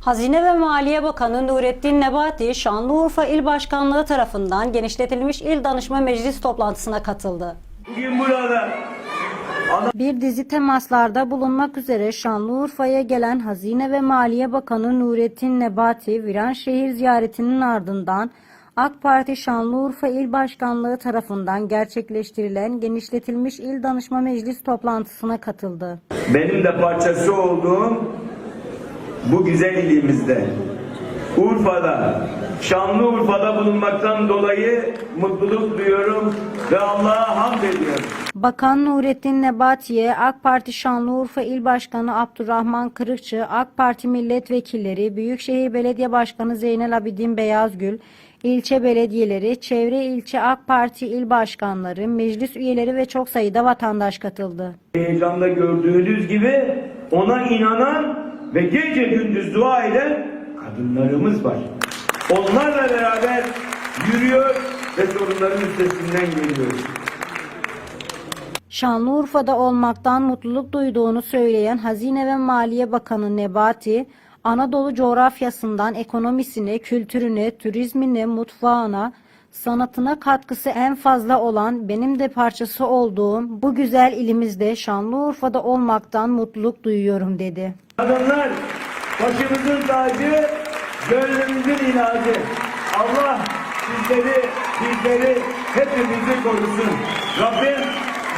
Hazine ve Maliye Bakanı Nurettin Nebati, Şanlıurfa İl Başkanlığı tarafından genişletilmiş İl Danışma Meclis toplantısına katıldı. Bugün burada Bir dizi temaslarda bulunmak üzere Şanlıurfa'ya gelen Hazine ve Maliye Bakanı Nurettin Nebati, Viranşehir ziyaretinin ardından AK Parti Şanlıurfa İl Başkanlığı tarafından gerçekleştirilen genişletilmiş İl Danışma Meclis toplantısına katıldı. benim de parçası olduğum bu güzel ilimizde Urfa'da, Şanlıurfa'da bulunmaktan dolayı mutluluk duyuyorum ve Allah'a hamd ediyorum. Bakan Nurettin Nebati'ye AK Parti Şanlıurfa İl Başkanı Abdurrahman Kırıkçı, AK Parti milletvekilleri, Büyükşehir Belediye Başkanı Zeynel Abidin Beyazgül, ilçe belediyeleri, çevre ilçe AK Parti il başkanları, meclis üyeleri ve çok sayıda vatandaş katıldı. Heyecanla gördüğünüz gibi ona inanan ve gece gündüz dua eden kadınlarımız var. Onlarla beraber yürüyor ve sorunların üstesinden geliyoruz. Şanlıurfa'da olmaktan mutluluk duyduğunu söyleyen Hazine ve Maliye Bakanı Nebati, Anadolu coğrafyasından ekonomisine, kültürüne, turizmine, mutfağına, sanatına katkısı en fazla olan benim de parçası olduğum bu güzel ilimizde Şanlıurfa'da olmaktan mutluluk duyuyorum dedi. Kadınlar başımızın tacı, gönlümüzün ilacı. Allah sizleri, bizleri, hepimizi korusun. Rabbim